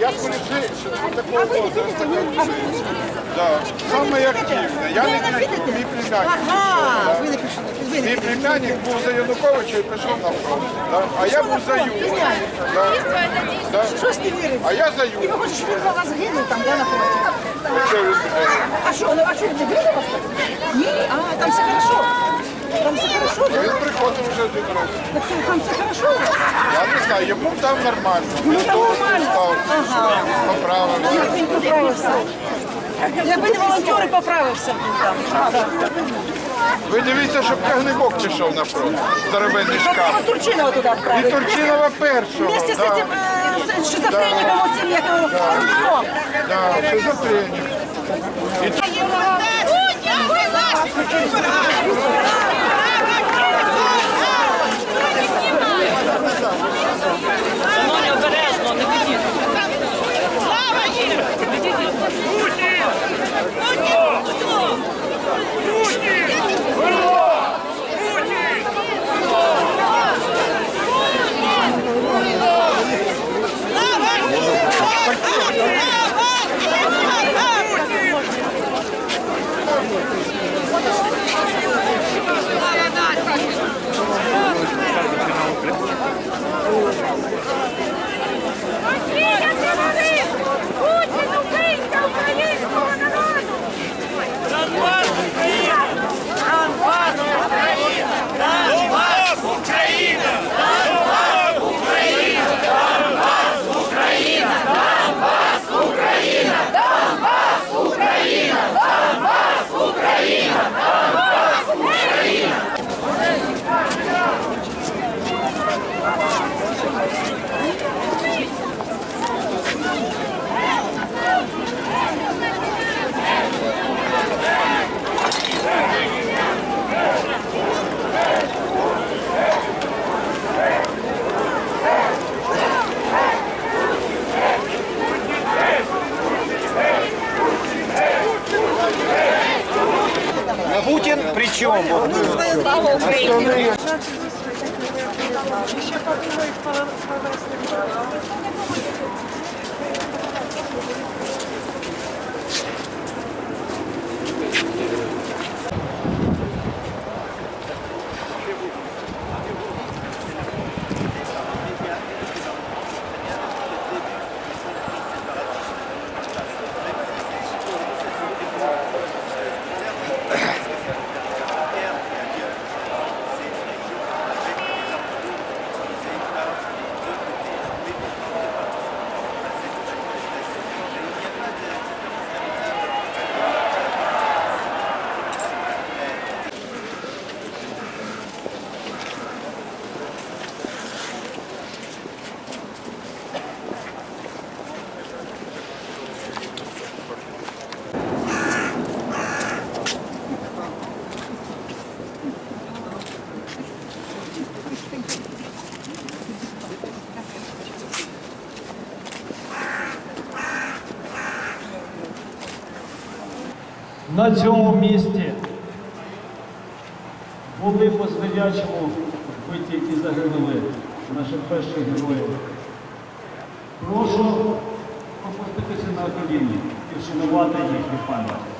Я такого возраста. Да. Саме активне. Я не пішов, мій племянник. Ага, ви не пішли. Мій племянник був за Януковича і пішов на фронт. Да. А я був за Юрія. Да. Да. Щось не вірите. А я за І ви хочете, щоб він за вас гинув там, де на фронті? А що, ну, а що, не вас? Ні, а, там все хорошо. Там все хорошо, да? Він приходив вже один раз. Так це, там все хорошо. Я не знаю, йому там нормально. Ну, там нормально. став, поправився. Як він поправився? Якби не волонтери, поправився б він там. Ви дивіться, щоб Кагнебок пішов на фронт. Здоровенний шкаф. Турчинова туди І. Турчинова першого. Вместе з да. цим е, з шизофреніком, оцим, як його, Рудаком. Да, шизофренік. Шановні, Путин при чем? На цьому місці були по звірячому вбиті і загинули наших перших героїв. Прошу опуститися на коліні і вшанувати їхню пам'ять.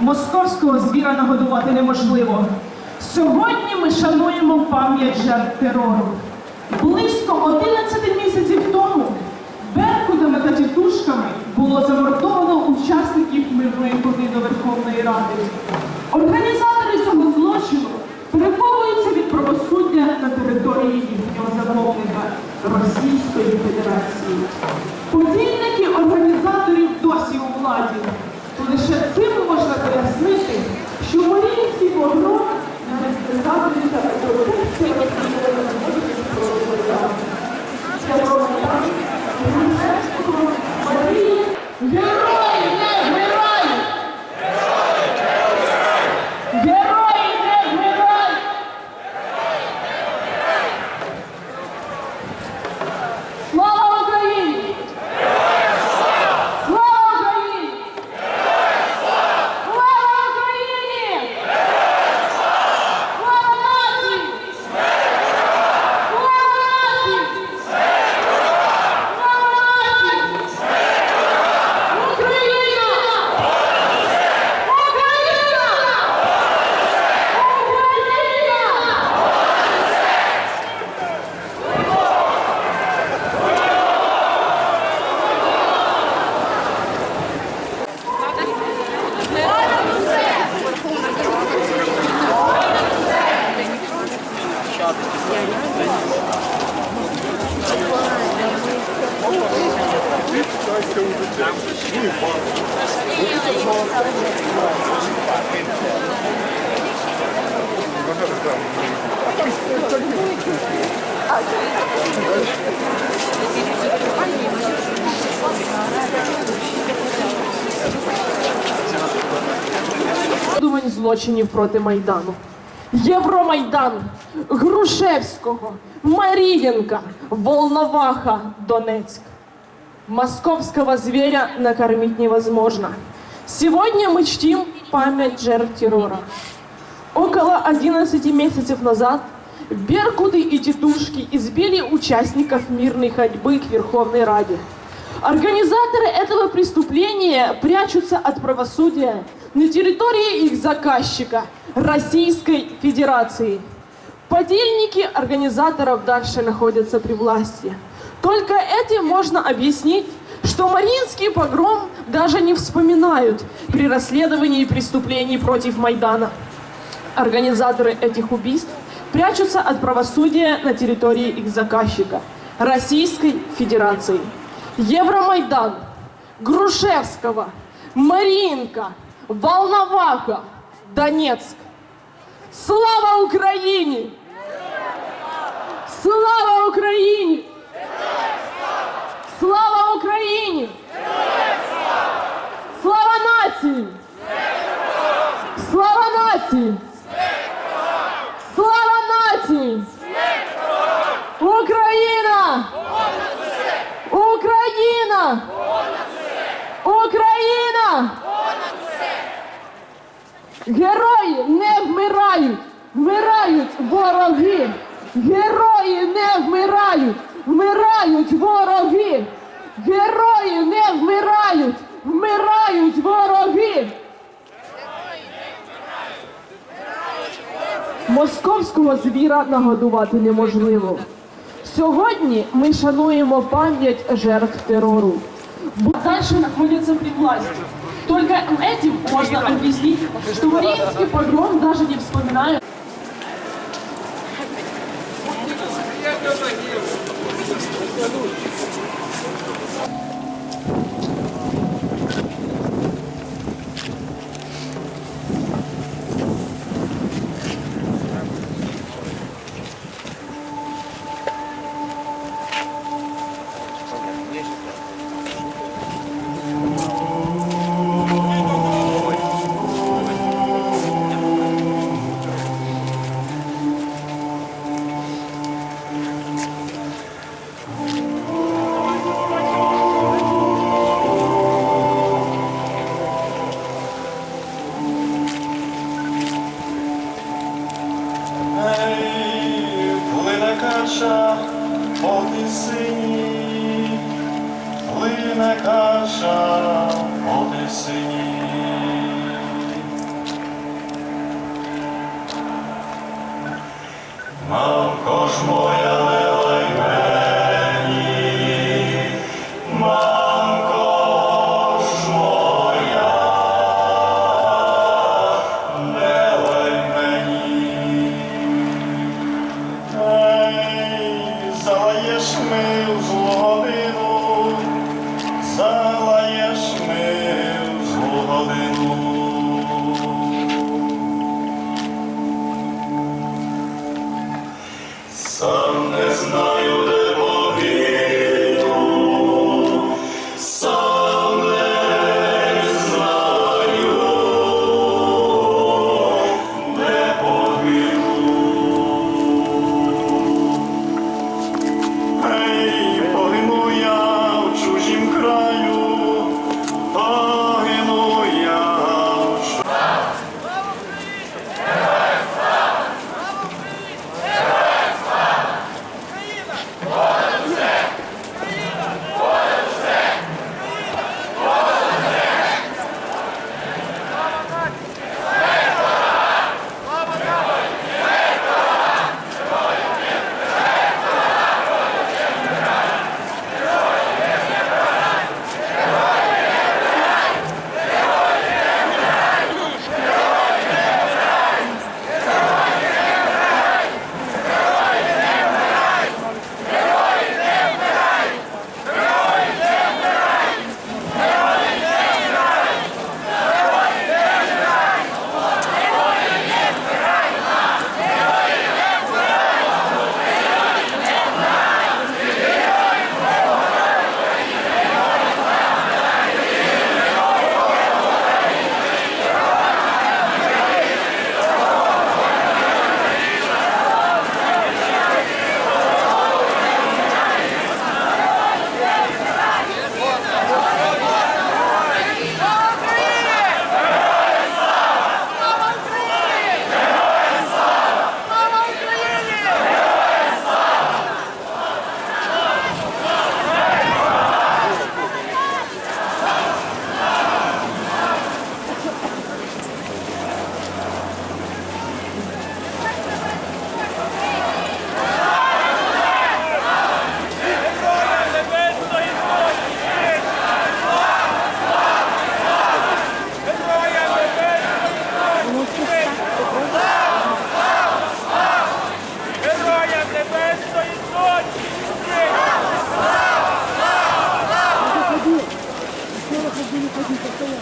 Московського звіра нагодувати неможливо. Сьогодні ми шануємо пам'ять жертв терору. Близько 11 місяців тому беркутами та тітушками було замордовано учасників мирної ходи Верховної Ради. Організатори цього злочину переховуються від правосуддя на території їхнього замовника Російської Федерації. Організаторів досі у владі. то Лише цим можна пояснити, що Маріївський погром не згадується про корупцію розслідування Герої не вмирають! Герої не вмирають! Слава Україні! Слава Україні! Слава Україні! Слава нації! Слава нації! Слава нації! Україна! Україна! Україна! Розслідувань злочинів проти Майдану. Євромайдан, Грушевського, Марієнка, Волноваха, Донецк. Московского зверя накормить невозможно. Сегодня мы чтим память жертв террора. Около 11 месяцев назад Беркуты и тетушки избили участников мирной ходьбы к Верховной Раде. Организаторы этого преступления прячутся от правосудия на территории их заказчика Российской Федерации. Подельники организаторов дальше находятся при власти. Только этим можно объяснить, что Мариинский погром даже не вспоминают при расследовании преступлений против Майдана. Организаторы этих убийств прячутся от правосудия на территории их заказчика – Российской Федерации. Евромайдан, Грушевского, Маринка, Волноваха, Донецк. Слава Україні! Слава Україні! Слава Україні! Слава нації! Слава нації! Слава нації! Україна! Україна! Україна! Герої не вмирають! Вмирають вороги! Герої не вмирають! Вмирають вороги! Герої не вмирають! Вмирають вороги! Московського звіра нагодувати неможливо. Сьогодні ми шануємо пам'ять жертв терору. Бо дальше находятся при власти. Только этим можно объяснить, что Мариинский погром даже не вспоминают. Сині, плине каша по сині.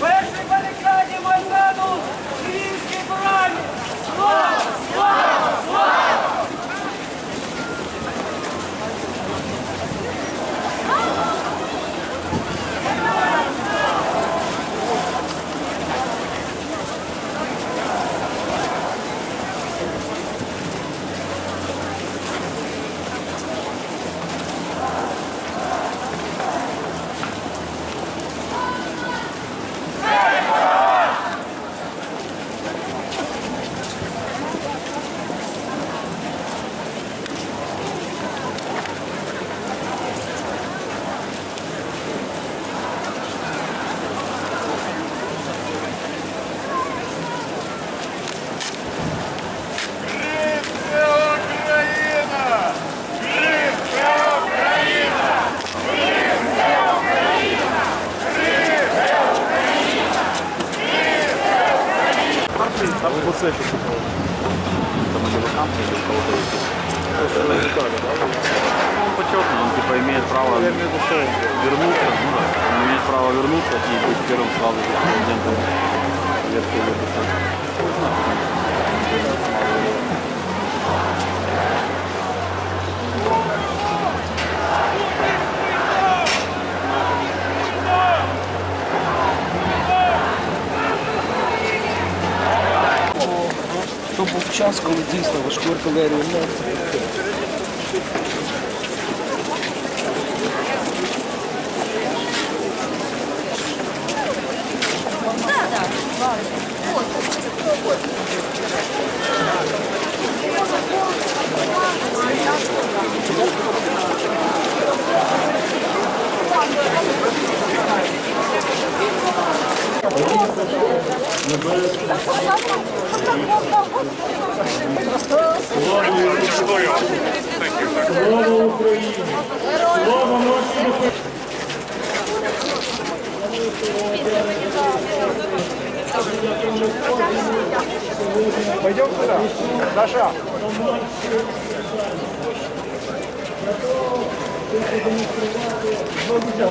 Перший барикаді Майдану вот с этим типа, Там у него там или у кого-то есть. Ну, он почетный, он типа имеет право вернуться, ну да, он имеет право вернуться и быть первым сразу же президентом Ветки Лебеса. Thank you. То був час, коли дійсно важку артилерію не Thank you. Слава Україні! Слава нашому! Пойдем сюда. Даша. Готово.